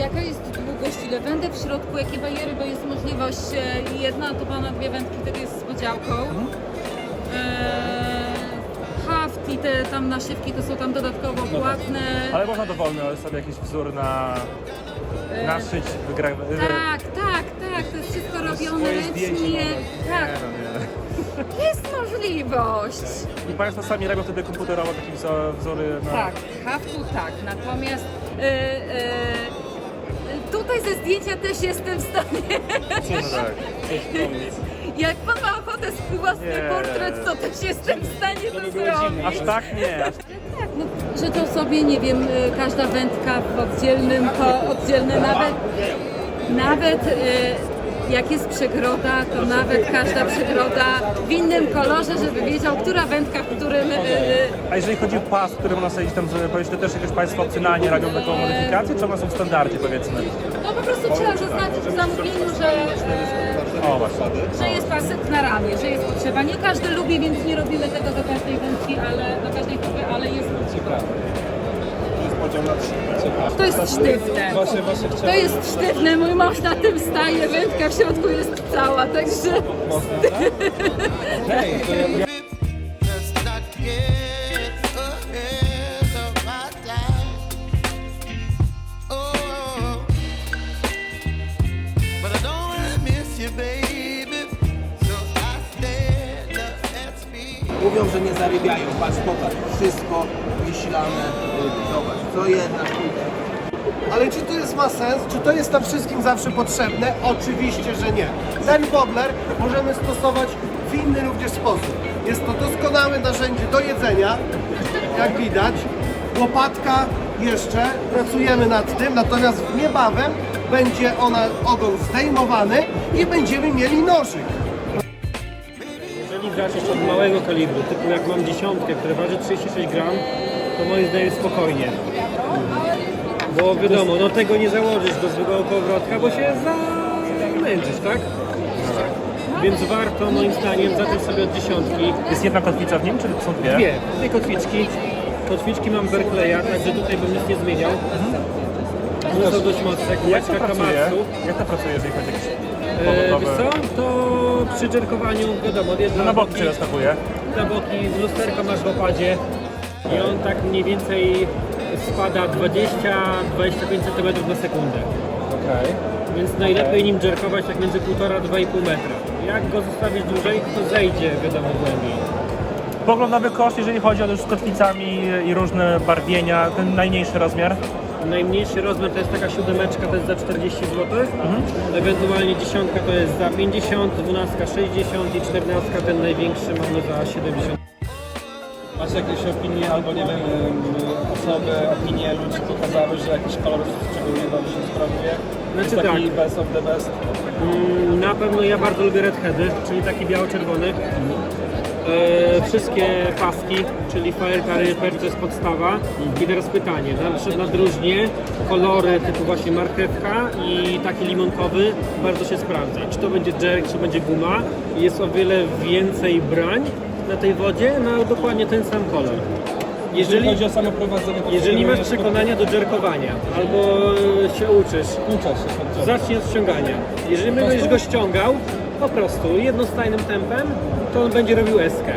jaka jest długość, ile wędek w środku, jakie bariery, bo jest możliwość e, jedna to pana dwie wędki, wtedy jest z podziałką. E, haft i te tam naszywki to są tam dodatkowo płatne. Ale można dowolny sobie jakiś wzór na E, naszyć, wygra... Tak, tak, tak, to jest wszystko robione swoje zdjęcie ręcznie. Tak, Nie, no nie. jest możliwość. I Państwo sami robią wtedy komputerowo takie wzo- wzory na... Tak, haftu tak, natomiast e, e, tutaj ze zdjęcia też jestem w stanie, No tak. jak pan ma ochotę swój własny Nie. portret, to też jestem w stanie to zrobić. Aż tak nie, aż Tak, no, że to sobie, nie wiem, y, każda wędka w oddzielnym, to oddzielne nawet, nawet y, jak jest przegroda, to nawet każda przegroda w innym kolorze, żeby wiedział, która wędka w którym... y, y, A jeżeli chodzi o pas, który można sobie tam powiedzieć, to też jakieś Państwo opcjonalnie robią taką modyfikację, czy one są w standardzie powiedzmy? No po prostu trzeba zaznaczyć w zamówieniu, że, O właśnie. e, że jest pasek na ramię, że jest potrzeba. Nie każdy lubi, więc nie robimy tego do każdej wędki, ale do każdej kupy, ale jest potrzeba. To jest sztywne. Właśnie, właśnie To jest sztywne, mój mąż na tym staje, wędka w środku jest cała, także Hej, Mówią, że nie zarybiają. Patrz, popatrz, wszystko wysilane. Zobacz, co jedna kurde. Ale czy to jest ma sens? Czy to jest nam wszystkim zawsze potrzebne? Oczywiście, że nie. Ten wobbler możemy stosować w inny również sposób. Jest to doskonałe narzędzie do jedzenia, jak widać. Łopatka jeszcze, pracujemy nad tym, natomiast niebawem będzie ona ogon zdejmowany i będziemy mieli nożyk. Zacząć od małego kalibru, typu jak mam dziesiątkę, która waży 36 gram, to moim zdaniem spokojnie. Bo wiadomo, no tego nie założysz do zwykłego powrotka, bo się zamęczysz, tak? Więc warto moim zdaniem zacząć sobie od dziesiątki. Jest jedna kotwica w nim, czy są dwie? Dwie, dwie kotwiczki. Kotwiczki mam Berkleya, także tutaj bym nic nie zmieniał. One są dość mocne, Jak to kółeczka pracuje? Kamatsu. Jak to pracuje, jeżeli chodzi o jakieś E, powodowe... wiesz co, to przy dżerkowaniu, wiadomo, jest No na boki się rozstawuje. na boki, lusterko masz w opadzie i on tak mniej więcej spada 20-25 cm na sekundę. Okej. Więc najlepiej nim dżerkować tak między 1,5-2,5 metra. Jak go zostawić dłużej, to zejdzie wiadomo głębiej. Poglądowy koszt, jeżeli chodzi o już z kotwicami i różne barwienia, ten najmniejszy rozmiar. Najmniejszy rozmiar to jest taka siódemeczka, to jest za 40 zł. Mhm. Ewentualnie dziesiątka to jest za 50, dwunastka 60 i czternastka ten największy mamy za 70. Masz jakieś opinie albo nie wiem, em, osoby, opinie ludzi pokazały, że jakiś kolor szczególnie dobrze się sprawuje? Znaczy jest taki tak. best of the best. Mm, Na pewno ja bardzo lubię redheady, czyli taki biało-czerwony. E, wszystkie paski, czyli Fajerka Ripper to jest podstawa. I teraz pytanie, na na drużnie kolory typu właśnie marchewka i taki limonkowy bardzo się sprawdza. Czy to będzie jerk, czy będzie guma. Jest o wiele więcej brań na tej wodzie na dokładnie ten sam kolor. Jeżeli chodzi o samo prowadzenie, to jeżeli masz przekonania do jerkowania albo się uczysz, Uczę się Zacznij od ściągania. Jeżeli będziesz go ściągał, po prostu jednostajnym tempem, to on będzie robił eskę.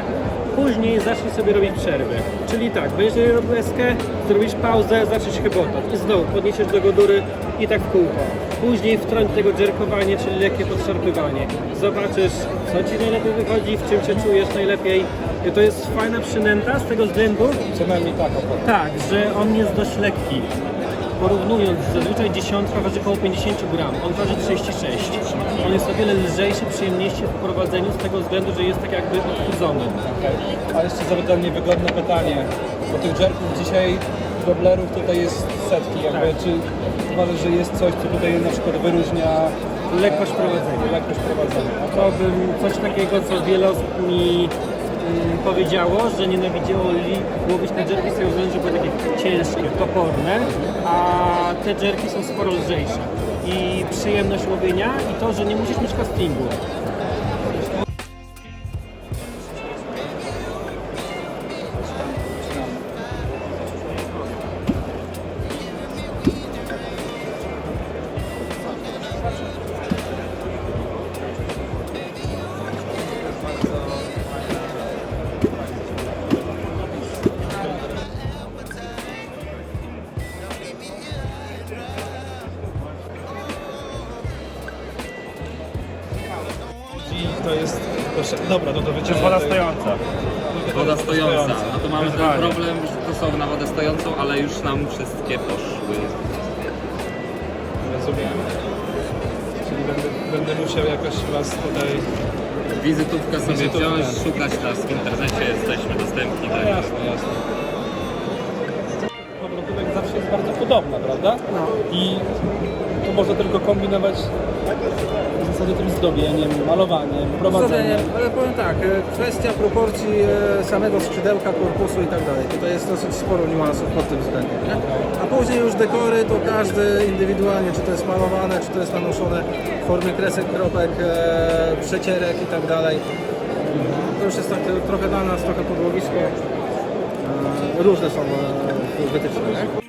Później zacznij sobie robić przerwy. Czyli tak, będziesz robił eskę, zrobisz pauzę, zaczniesz chybotać. I znowu podniesiesz do góry i tak w kółko. Później wtrąć tego dżerkowanie, czyli lekkie podszarpywanie. Zobaczysz, co Ci najlepiej wychodzi, w czym się czujesz najlepiej. I to jest fajna przynęta z tego względu, Co najmniej tak, o, tak, że on jest dość lekki. Porównując, zazwyczaj dziesiątka waży około 50 gram, on waży 36. On jest o wiele lżejszy, przyjemniejszy w prowadzeniu z tego względu, że jest tak jakby odchudzony. okej. A jeszcze zapytam niewygodne pytanie, bo tych jerków dzisiaj, doblerów tutaj jest setki, jakby, Tak. czy uważasz, że jest coś, co tutaj na przykład wyróżnia Lekkość prowadzenia. lekkość prowadzenia? To bym coś takiego, co wiele osób mi mm, powiedziało, że nienawidziło łowić te jerki z tego względu, że były takie ciężkie, toporne, a te jerki są sporo lżejsze. I przyjemność łowienia i to, że nie musisz mieć castingu. Proszę, dobra, no to Czy jest wyciągnę. woda stojąca? Woda stojąca. No to mamy ten Wyzwanie. problem, że to są na wodę stojącą, ale już nam wszystkie poszły. Rozumiem. Czyli będę, będę musiał jakoś was tutaj... Wizytówkę sobie Wizytówkę. wziąć, szukać nas w internecie, jesteśmy dostępni. No Tak? jasne, jasne. Obrotówek zawsze jest bardzo podobna, prawda? No. I tu można tylko kombinować zasadzie tym zdobieniem, malowaniem, prowadzeniem. Ale powiem tak, e, kwestia proporcji e, samego skrzydełka, korpusu i tak dalej. Tutaj jest dosyć sporo niuansów pod tym względem. Nie? A później już dekory to każdy indywidualnie, czy to jest malowane, czy to jest nanoszone w formie kresek, kropek, e, przecierek i tak dalej. To już jest tak, trochę dla nas, trochę podłowisko. Różne są wytyczne. Nie?